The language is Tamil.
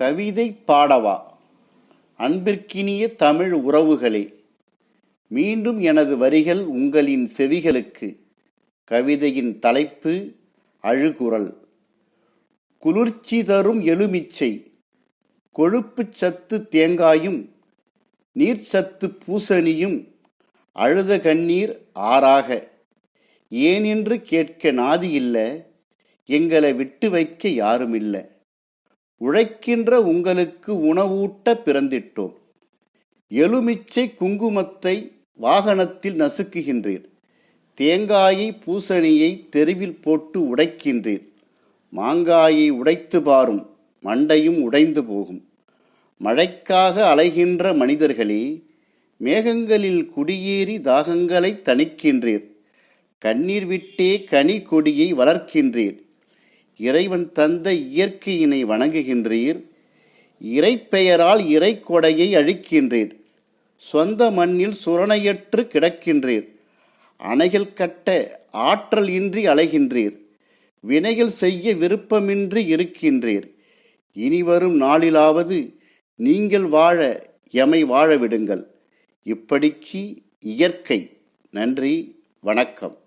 கவிதை பாடவா? அன்பிற்கினிய தமிழ் உறவுகளே மீண்டும் எனது வரிகள் உங்களின் செவிகளுக்கு. கவிதையின் தலைப்பு அழுகுரல் குளிர்ச்சி தரும் எலுமிச்சை கொழுப்புச் சத்து தேங்காயும் நீர்ச்சத்து பூசணியும் அழுத கண்ணீர் ஆறாக. ஏனென்று கேட்க நாதி இல்லை எங்களை விட்டு வைக்க யாருமில்ல. உழைக்கின்ற உங்களுக்கு உணவூட்ட பிறந்திட்டோம். எலுமிச்சை குங்குமத்தை வாகனத்தில் நசுக்குகின்றீர். தேங்காயை பூசணியை தெருவில் போட்டு உடைக்கின்றீர். மாங்காயை உடைத்து பாரும் மண்டையும் உடைந்து போகும். மழைக்காக அலைகின்ற மனிதர்களே மேகங்களில் குடியேறி தாகங்களை தணிக்கின்றீர். கண்ணீர் விட்டே கனி கொடியை வளர்க்கின்றீர். இறைவன் தந்த இயற்கையினை வணங்குகின்றீர். இறைப்பெயரால் இறைக்கொடையை அழிக்கின்றீர். சொந்த மண்ணில் சுரணையற்று கிடக்கின்றீர். அணைகள் கட்ட ஆற்றல் இன்றி அலைகின்றீர். வினைகள் செய்ய விருப்பமின்றி இருக்கின்றீர். இனிவரும் நாளிலாவது நீங்கள் வாழ எமை வாழ விடுங்கள். இப்படிக்கு இயற்கை. நன்றி. வணக்கம்.